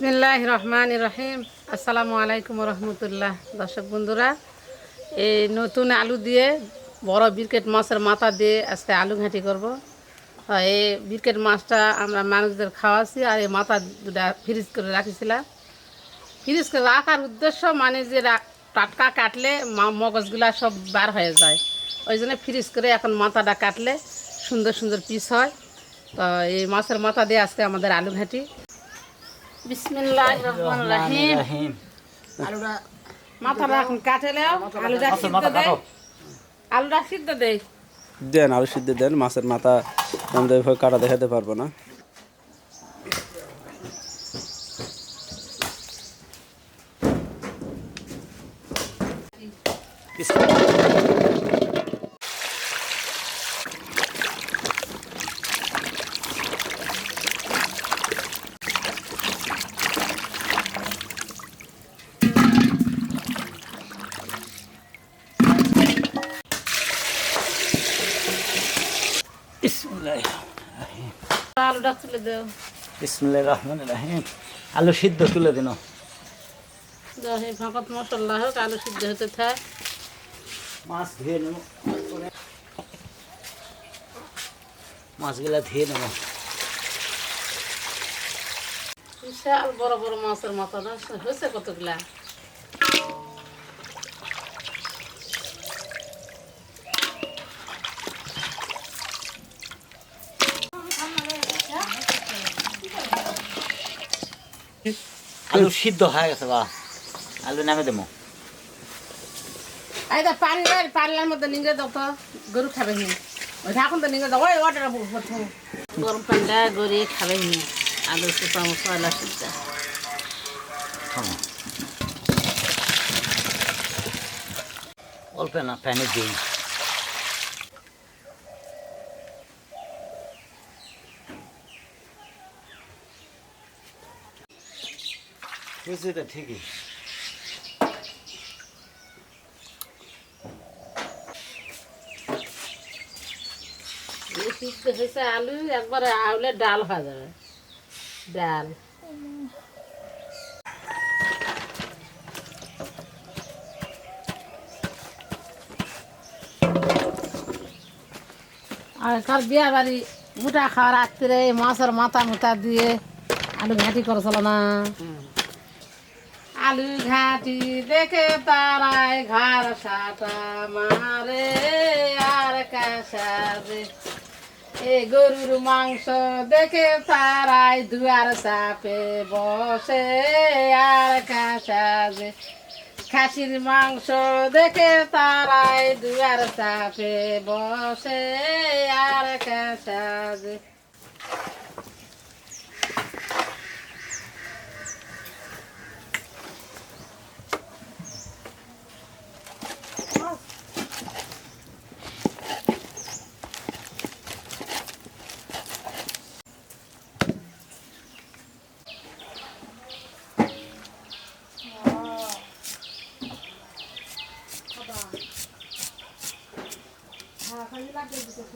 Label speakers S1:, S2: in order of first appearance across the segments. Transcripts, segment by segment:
S1: বিসমিল্লাহ রহমান রহিম। আসসালামু আলাইকুম রহমতুল্লাহ। দর্শক বন্ধুরা, এই নতুন আলু দিয়ে বড় বিরকেট মাছের মাথা দিয়ে আজকে আলু ঘাঁটি করব। এই বিরকেট মাছটা আমরা মানুষদের খাওয়াছি আর এই মাথা দুটা ফ্রিজ করে রাখিছিলাম। ফ্রিজ করে রাখার উদ্দেশ্য মানে যে টাটকা কাটলে মগজগুলা সব বার হয়ে যায়। ওই জন্য ফ্রিজ করে এখন মাথাটা কাটলে সুন্দর সুন্দর পিস হয়। তো এই মাছের মাথা দিয়ে আজকে আমাদের আলু ঘাঁটি। বিসমিল্লাহ রহমান রাহিম।
S2: রাহিম
S3: আলুটা
S1: মাথাটা এখন কাটেলেও আলুটা সিদ্ধ আলুটা সিদ্ধ
S4: দেন আলু সিদ্ধ দেন মাছের মাথা আমরা এভাবে কাটা দেখাতে পারব না
S2: বিসমিল্লাহ
S1: আলুটা তুলে দেও।
S2: বিসমিল্লাহ রহমান রাহিম। আলু সিদ্ধ তুলে দিন।
S1: ফাঁকত মশলা হোক আলু সিদ্ধ হতে থাক।
S2: মাছ ধুয়ে নেব। মাছগুলা ধুয়ে নেব।
S1: বিশাল বড় বড় মাছের মাথা হয়েছে কতগুলা?
S2: আলু সিদ্ধ হয়ে গেছে বা আলু নামে দেবো।
S1: তো পানি দেয় পানির মধ্যে নিংড়ে দাও তো গরু খাবে নি। ওই ঢাকুন তো নিংড়ে দাও ওই ওটা গরম পানিটা গড়িয়ে খাবে নি আলু শুকা মশলা সিদ্ধ।
S2: অল্প না প্যানে দিই। ঠিকই।
S1: হয়েছে আলু একবারে আউলে ডাল হয়ে যাবে। ডাল। আর কার বিয়া বাড়ি মোটা খাওয়ার রাত্রে মাছের মাথা মুথা দিয়ে আলু ঘাঁটি করেছিল না। আলু ঘাঁটি দেখে তারাই ঘর সাটা মারে, আর কাসাবে এ গরুর মাংস দেখে তারাই দুয়ার চাপে বসে, আর কাসাবে খাসির মাংস দেখে তারাই দুয়ার চাপে বসে, আর কাসাবে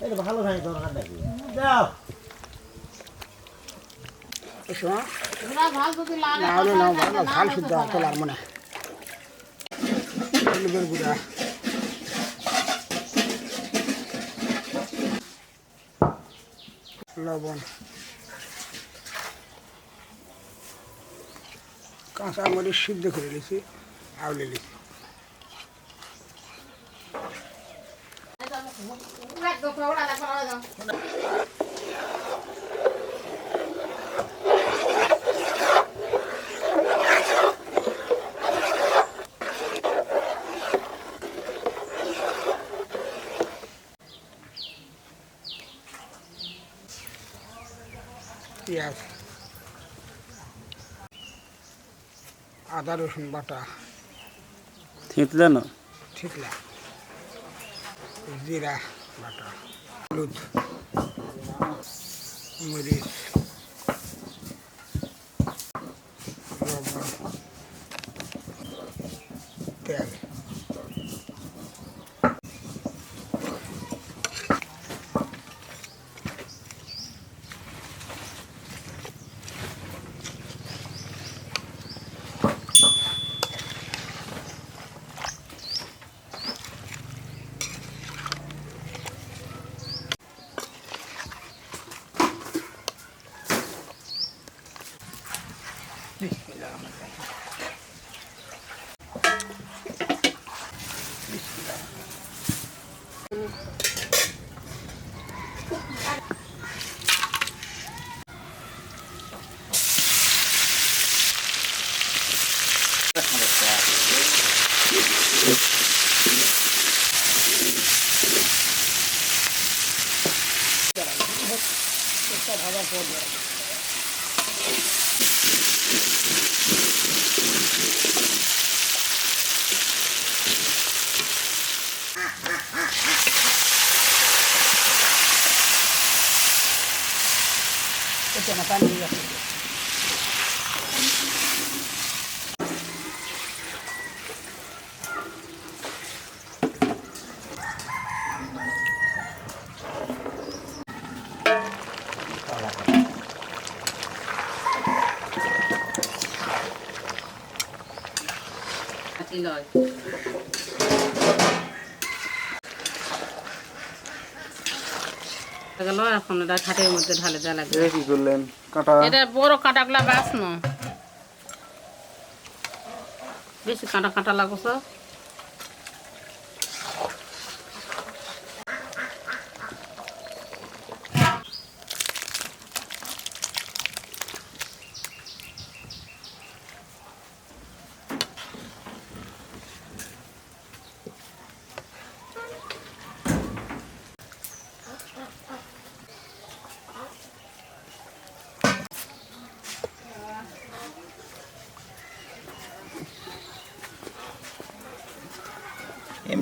S2: ভালো দরকার নাকি
S1: ভালো
S3: তোলার মনে লবণ। কাঁচা মরিচ সিদ্ধ করে নিয়েছি আউলে নিয়েছি। পেঁয়াজ আদা রসুন বাটা।
S4: থিতলে না?
S3: ঠিকলা জিরা। बाटा हलूद मरीच तेल 我捡了三斤药水。
S1: গেল এখন এটা ঘাটের মধ্যে ঢালে দেওয়া লাগবে।
S4: এটা কি করলেন? কাটা?
S1: এটা বড় কাঁটাগুলা গাছ না বেশি কাঁটা কাঁটা লাগছ।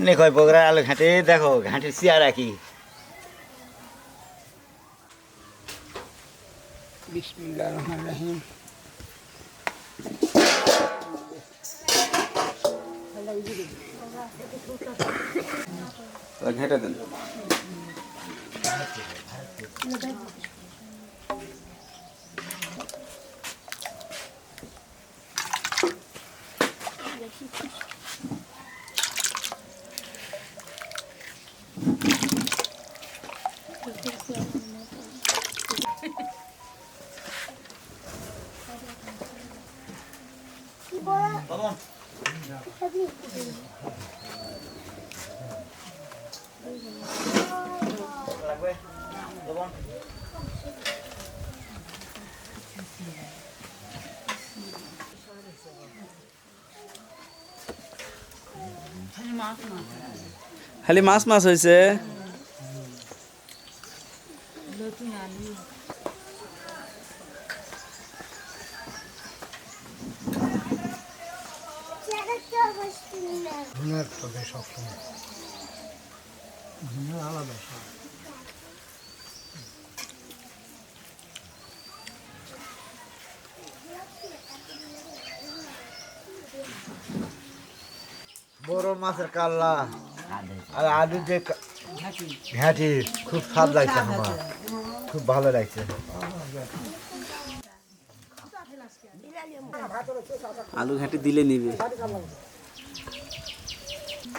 S2: এমনি কয় বগরা আলু ঘাটে দেখো ঘাটের চেয়ারা কি
S3: বিসমিল্লাহ রহমান রাহিম
S4: ঘেটে দেন
S2: লাগবে লবণ
S4: খালি মাছ মাছ হয়েছে
S3: ধুনের সবসময় ধুনের আলাদা স্বাদ।
S5: বড় মাছের কাল্লা আর আলু যে কা- খুব স্বাদ লাগছে আমার। খুব ভালো লাগছে।
S4: আলু ঘাটি দিলে নিবে।